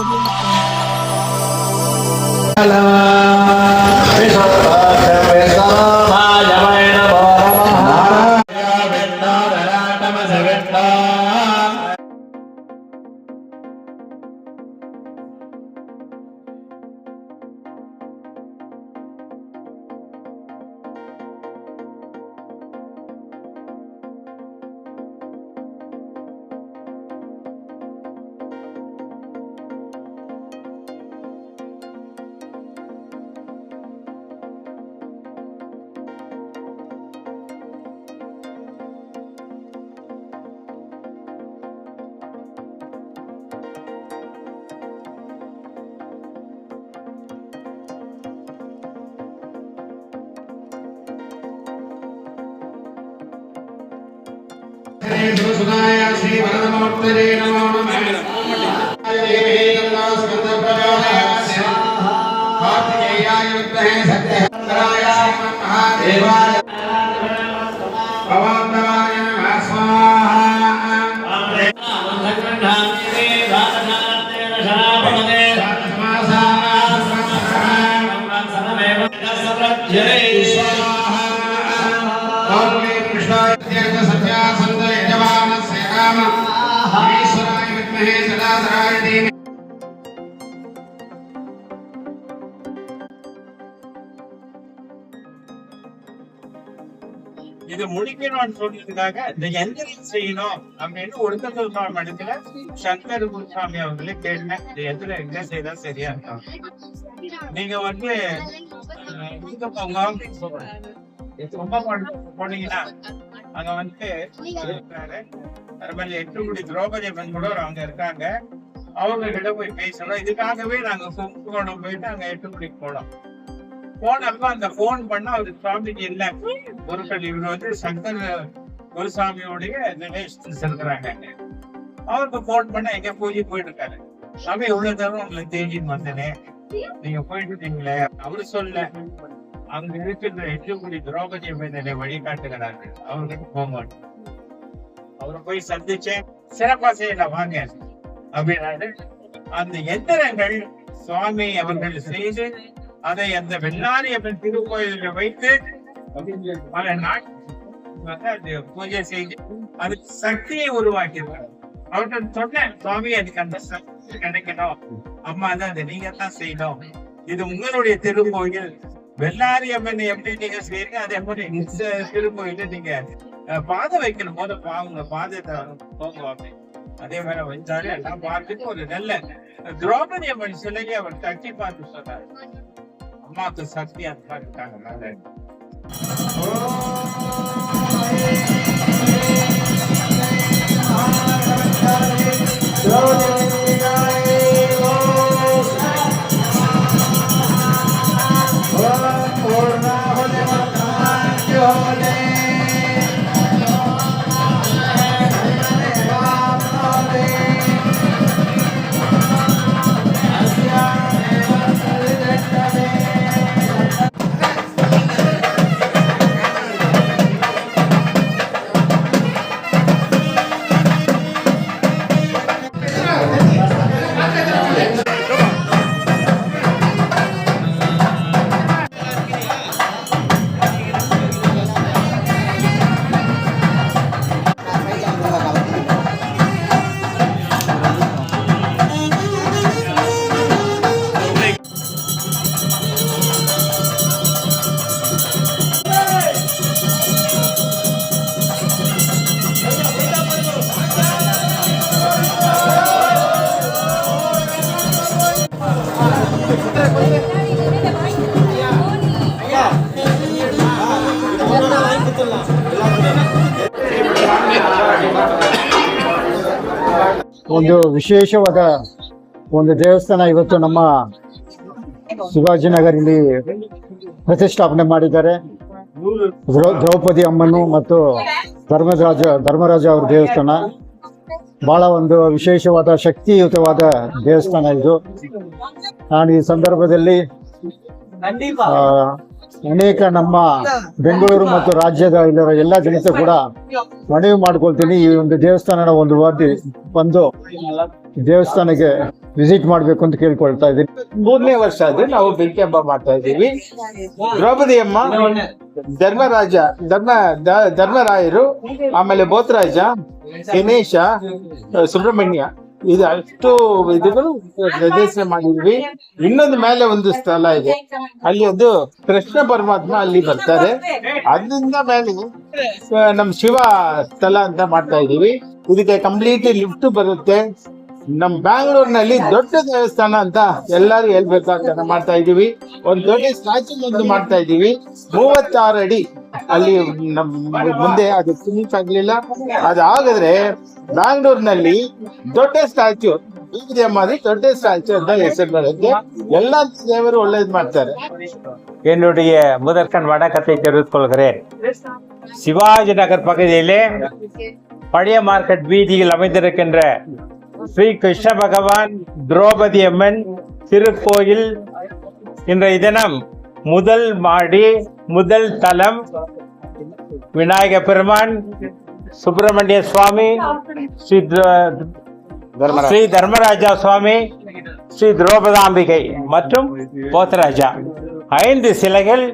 Globo.com. सुधाय Shri वरदमूर्तये नमो नमः देवी गंगा स्कंदप्रचोदयास्य कार्तिकेयाय विद्महे सत्यहराय महादेवाय भवान्दवाय नमः स्वाहा जय स्वाहा कारुणे இது முடிக்கணும்னு சொல்றதுக்காக இந்த எந்திரம் செய்யணும் அப்படின்னு ஒடுக்கத்தூர் சுவாமி இடத்துல சங்கர் குருசாமி அவங்களே கேட்டேன் இந்த எந்திரம் எங்க செய்தா சரியா இருக்கும் நீங்க வந்து இங்க போங்க? ரொம்ப போனீங்கன்னா அங்க வந்து இருக்காரு. அது மாதிரி எட்டுக்குடி திரௌபதி அம்மன் கூட ஒரு அங்க இருக்காங்க. அவங்க கிட்ட போய் பேசணும். இதுக்காகவே நாங்க கும்பகோணம் போயிட்டு அங்க எட்டுக்குடிக்கு போனோம். போனப்ப அந்த போன் பண்ண அவர் சுவாமிஜி இல்ல. பொருட்கள் இவர் வந்து சங்கர் குருசாமியோடைய ரிலேஷன்ஸ் செல்கிறாங்க அவருக்கு போன் பண்ண எங்க பூஜை போயிட்டு இருக்காரு சாமி இவ்வளவு தூரம் உங்களை தேடின்னு வந்தனே. நீங்க போயிட்டு இருக்கீங்களே அவரு சொல்ல அங்க இருக்கின்ற எட்டுக்குடி திரௌபதி மேதனை வழிகாட்டுகிறாரு. அவருக்கு போங்க அவரை போய் சந்திச்சேன் சிறப்பா செய்யல வாங்க. அப்படின்னாரு. அந்த எந்திரங்கள் சுவாமி அவர்கள் செய்து அதை அந்த வெள்ளாரியம்மன் திருக்கோயிலில் வைத்து பல நாள் பூஜை செய்து அதுக்கு சக்தியை உருவாக்கியிருக்காரு அவர்கிட்ட சொன்னேன் சுவாமி அதுக்கு அந்த சக்தி கிடைக்கணும். அம்மா தான் அதை நீங்க தான் செய்யணும். இது உங்களுடைய திருக்கோயில். வெள்ளாரி அம்மன் எப்படி நீங்க செய்யறீங்க அதே மாதிரி திருக்கோயில நீங்க பாதை வைக்கணும். போது பாவங்க பாதத்தை போங்க அதே மாதிரி வச்சாரு எல்லாம் பார்த்துட்டு ஒரு நல்ல திரௌபதி அம்மன் சிலையை அவர் தட்டி பார்த்து சொன்னார். まあ、あとさっきやったみたいなので。ಒಂದು ವಿಶೇಷವಾದ ಒಂದು ದೇವಸ್ಥಾನ ಇವತ್ತು ನಮ್ಮ ಶಿವಾಜಿನಗರಲ್ಲಿ ಪ್ರತಿಷ್ಠಾಪನೆ ಮಾಡಿದ್ದಾರೆ. ದ್ರೌ- ದ್ರೌಪದಿ ಅಮ್ಮನು ಮತ್ತು ಧರ್ಮರಾಜ ಧರ್ಮರಾಜ ಅವರ ದೇವಸ್ಥಾನ. ಬಹಳ ಒಂದು ವಿಶೇಷವಾದ ಶಕ್ತಿಯುತವಾದ ದೇವಸ್ಥಾನ ಇದು. ನಾನು ಈ ಸಂದರ್ಭದಲ್ಲಿ ಅನೇಕ ನಮ್ಮ ಬೆಂಗಳೂರು ಮತ್ತು ರಾಜ್ಯದ ಇಲ್ಲಿರೋ ಎಲ್ಲ ಜನತೆ ಕೂಡ ಮನವಿ ಮಾಡ್ಕೊಳ್ತೀನಿ. ಈ ಒಂದು ದೇವಸ್ಥಾನದ ಒಂದು ವಾರ್ತಿ ಬಂದು ದೇವಸ್ಥಾನಕ್ಕೆ ವಿಸಿಟ್ ಮಾಡ್ಬೇಕು ಅಂತ ಕೇಳ್ಕೊಳ್ತಾ ಇದ್ದೀನಿ. ಮೂರನೇ ವರ್ಷ ಆದ್ರೆ ನಾವು ಬೆಂಕಿ ಹಬ್ಬ ಮಾಡ್ತಾ ಇದ್ದೀವಿ. ದ್ರೌಪದಿ ಅಮ್ಮ ಧರ್ಮರಾಜ, ಧರ್ಮ ಧರ್ಮರಾಯರು, ಆಮೇಲೆ ಬೋತರಾಜ ಗಣೇಶ, ಸುಬ್ರಹ್ಮಣ್ಯ. ಇದು ಅಷ್ಟು ಇದುಗಳು ಪ್ರದರ್ಶನ ಮಾಡಿದ್ವಿ. ಇನ್ನೊಂದು ಮೇಲೆ ಒಂದು ಸ್ಥಳ ಇದೆ. ಅಲ್ಲಿ ಒಂದು ಕೃಷ್ಣ ಪರಮಾತ್ಮ ಅಲ್ಲಿ ಬರ್ತಾರೆ. ಅದರಿಂದ ಮೇಲೆ ನಮ್ ಶಿವ ಸ್ಥಳ ಅಂತ ಮಾಡ್ತಾ ಇದೀವಿ. ಇದಕ್ಕೆ ಕಂಪ್ಲೀಟ್ ಲಿಫ್ಟ್ ಬರುತ್ತೆ. ನಮ್ಮ ಬ್ಯಾಂಗ್ಳೂರ್ನಲ್ಲಿ ದೊಡ್ಡ ದೇವಸ್ಥಾನ ಅಂತ ಎಲ್ಲರೂ ಹೇಳ್ಬೇಕಾಗ್ತದೆ ಮಾಡ್ತಾ ಇದೀವಿ ಒಂದ್ ದೊಡ್ಡ ಸ್ಟ್ಯಾಚು ಒಂದು ಮಾಡ್ತಾ ಇದೀವಿ ಮೂವತ್ತಾರು ಅಡಿ ಅಲ್ಲಿ ನಮ್ ಮುಂದೆ ಅದು ಫಿನಿಶ್ ಆಗ್ಲಿಲ್ಲ. ಅದಾಗದ್ರೆ ಬ್ಯಾಂಗ್ಳೂರ್ನಲ್ಲಿ ದೊಡ್ಡ ಸ್ಟ್ಯಾಚ್ಯೂ ಮಾದಿ ದೊಡ್ಡ ಸ್ಟ್ಯಾಚ್ಯೂ ಅಂತ ಹೆಸರು ಬರುತ್ತೆ. ಎಲ್ಲ ದೇವರು ಒಳ್ಳೇದ್ ಮಾಡ್ತಾರೆ. என்னுடைய முதற்கண் வணக்கத்தை தெரிவித்துக்கொள்கிறேன் சிவாஜி ಪಕ್ಕದಲ್ಲಿ ಪಡೆಯ ಮಾರ್ಕೆಟ್ ಬೀದಿಗೆ வீதியில் அமைந்திருக்கின்ற ஸ்ரீ கிருஷ்ண பகவான் திரௌபதி அம்மன் திருக்கோயில் இன்றைய தினம் முதல் மாடி முதல் தலம் விநாயக பெருமான் சுப்பிரமணிய சுவாமி ஸ்ரீ ஸ்ரீ தர்மராஜா சுவாமி ஸ்ரீ திரௌபதாம்பிகை மற்றும் போத்தராஜா. ஐந்து சிலைகள்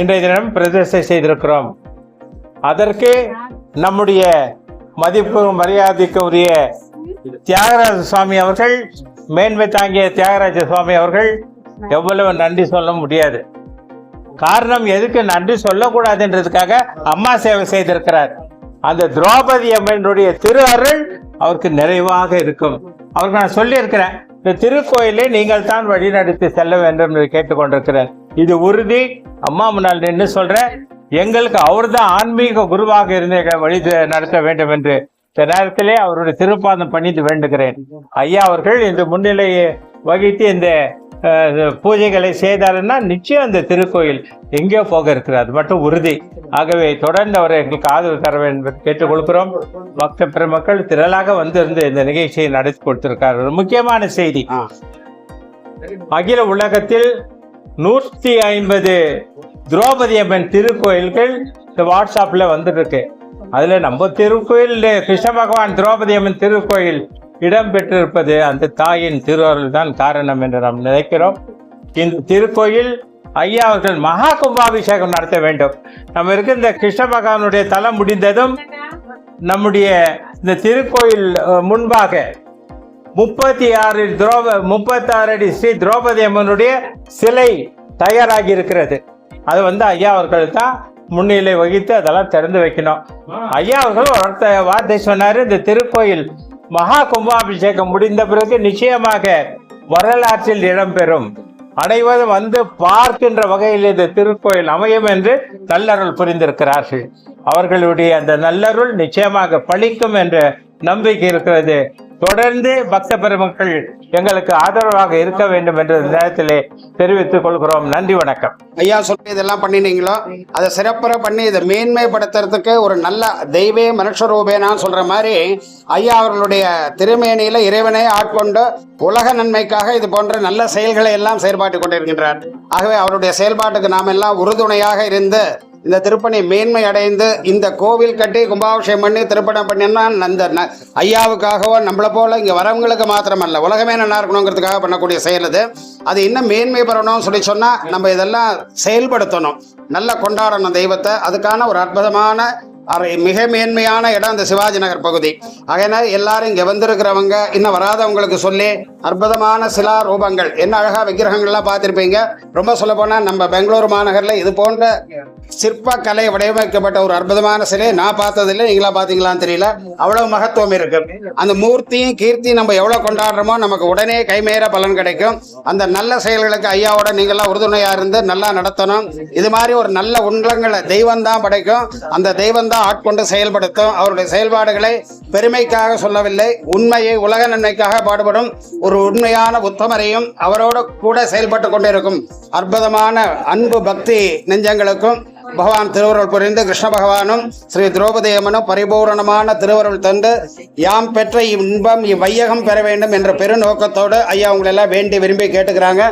இன்றைய தினம் பிரதிஷ்டை செய்திருக்கிறோம். அதற்கு நம்முடைய மதிப்பு மரியாதைக்கு உரிய தியாகராஜ சுவாமி அவர்கள் மேன்மை தாங்கிய தியாகராஜ சுவாமி அவர்கள் எவ்வளவு நன்றி சொல்ல முடியாது. காரணம் எதுக்கு நன்றி சொல்லக்கூடாதுன்றதுக்காக அம்மா சேவை செய்திருக்கிறார். அந்த திரௌபதி அம்மனுடைய திரு அருள் அவருக்கு நிறைவாக இருக்கும். அவருக்கு நான் சொல்லியிருக்கிறேன் இந்த திருக்கோயிலை நீங்கள் தான் வழிநடத்தி செல்ல வேண்டும் என்று கேட்டுக்கொண்டிருக்கிறேன். இது உறுதி. அம்மா முன்னால் நின்று சொல்றேன் எங்களுக்கு அவர்தான் ஆன்மீக குருவாக இருந்து வழி நடத்த வேண்டும் என்று இந்த நேரத்திலே அவருடைய திருப்பாதம் பணிந்து வேண்டுகிறேன். ஐயா அவர்கள் இந்த முன்னிலையை வகித்து இந்த பூஜைகளை செய்தாருன்னா நிச்சயம் அந்த திருக்கோயில் எங்கேயோ போக இருக்கிறது. அது மட்டும் உறுதி. ஆகவே தொடர்ந்து அவர் எங்களுக்கு ஆதரவு தர வேண்டும் என்று கேட்டுக்கொள்கிறோம். பக்த பெருமக்கள் திரளாக வந்திருந்து இந்த நிகழ்ச்சியை நடத்தி கொடுத்திருக்கார் ஒரு முக்கியமான செய்தி. அகில உலகத்தில் நூற்றி ஐம்பது திரௌபதி அம்மன் திருக்கோயில்கள் இந்த வாட்ஸ்அப்ல வந்துட்டு இருக்கு. அதில் நம்ம திருக்கோயில் கிருஷ்ண பகவான் திரௌபதி அம்மன் திருக்கோயில் இடம்பெற்றிருப்பது அந்த தாயின் திருவருள் தான் காரணம் என்று நாம் நினைக்கிறோம். இந்த திருக்கோயில் ஐயா அவர்கள் மகா கும்பாபிஷேகம் நடத்த வேண்டும். நம்ம இருக்க இந்த கிருஷ்ண பகவானுடைய தலம் முடிந்ததும் நம்முடைய இந்த திருக்கோயில் முன்பாக முப்பத்தி ஆறு திரௌப முப்பத்தி ஆறு அடி ஸ்ரீ திரௌபதி அம்மனுடைய சிலை தயாராகி இருக்கிறது. அது வந்து ஐயா அவர்கள் தான் முன்னிலை வகித்து அதெல்லாம் திறந்து வைக்கணும். ஐயா அவர்கள் ஒருத்த வார்த்தை சொன்னார் சொன்னாரு இந்த திருக்கோயில் மகா கும்பாபிஷேகம் முடிந்த பிறகு நிச்சயமாக வரலாற்றில் இடம்பெறும் அனைவரும் வந்து பார்க்கின்ற வகையில் இந்த திருக்கோயில் அமையும் என்று நல்லருள் புரிந்திருக்கிறார்கள். அவர்களுடைய அந்த நல்லருள் நிச்சயமாக பழிக்கும் என்ற நம்பிக்கை இருக்கிறது. தொடர்ந்து பக்த பெருமக்கள் எங்களுக்கு ஆதரவாக இருக்க வேண்டும் என்ற நேரத்திலே தெரிவித்துக் கொள்கிறோம். நன்றி வணக்கம். ஐயா சொல்லி இதெல்லாம் பண்ணினீங்களோ? அதை சிறப்புற பண்ணி இதை மேன்மைப்படுத்துறதுக்கு ஒரு நல்ல தெய்வே மனுஷரூபேனான்னு சொல்ற மாதிரி ஐயா அவர்களுடைய திருமேனியில இறைவனை ஆட்கொண்டு உலக நன்மைக்காக இது போன்ற நல்ல செயல்களை எல்லாம் செயல்பாட்டு கொண்டிருக்கின்றார். ஆகவே அவருடைய செயல்பாட்டுக்கு நாம் எல்லாம் உறுதுணையாக இருந்து இந்த திருப்பணி மேன்மை அடைந்து இந்த கோவில் கட்டி கும்பாபிஷேகம் பண்ணி திருப்பணம் பண்ணினா அந்த ந- ஐயாவுக்காகவோ நம்மளை போல இங்கே வரவங்களுக்கு மாத்திரமல்ல. உலகமே நல்லா இருக்கணுங்கிறதுக்காக பண்ணக்கூடிய செயல் இது அது இன்னும் மேன்மை பெறணும்னு சொல்லி சொன்னால் நம்ம இதெல்லாம் செயல்படுத்தணும். நல்லா கொண்டாடணும் தெய்வத்தை. அதுக்கான ஒரு அற்புதமான மிக மேன்மையான இடம் இந்த சிவாஜி நகர் பகுதி. ஆகையினால் எல்லாரும் இங்கே வந்திருக்கிறவங்க இன்னும் வராதவங்களுக்கு சொல்லி அற்புதமான சிலா ரூபங்கள். என்ன அழகா விக்கிரகங்கள்லாம் பார்த்துருப்பீங்க. ரொம்ப சொல்ல போனால் நம்ம பெங்களூர் மாநகரில் இது போன்ற சிற்பக்கலை வடிவமைக்கப்பட்ட ஒரு அற்புதமான சிலையை நான் பார்த்ததில்லை. நீங்களா பார்த்தீங்களான்னு தெரியல. அவ்வளவு மகத்துவம் இருக்கு. அந்த மூர்த்தியும் கீர்த்தியும் நம்ம எவ்வளோ கொண்டாடுறோமோ நமக்கு உடனே கைமேற பலன் கிடைக்கும். அந்த நல்ல செயல்களுக்கு ஐயாவோட நீங்களாம் உறுதுணையாக இருந்து நல்லா நடத்தணும். இது மாதிரி ஒரு நல்ல உண்களங்களை தெய்வம் தான் படைக்கும். அந்த தெய்வம் தான் ஆட்கொண்டு செயல்படுத்தும். அவருடைய செயல்பாடுகளை பெருமைக்காக சொல்லவில்லை. உண்மையை உலக நன்மைக்காக பாடுபடும் ஒரு உண்மையான உத்தமரையும் அவரோட கூட செயல்பட்டு கொண்டிருக்கும் அற்புதமான அன்பு பக்தி நெஞ்சங்களுக்கும் பகவான் திருவருள் புரிந்து கிருஷ்ண பகவானும் ஸ்ரீ திரௌபதி அம்மனும் பரிபூரணமான திருவருள் தந்து யாம் பெற்ற இன்பம் இவ்வையகம் பெற வேண்டும் என்ற பெருநோக்கத்தோடு ஐயா உங்களெல்லாம் வேண்டி விரும்பி கேட்டுக்கிறாங்க.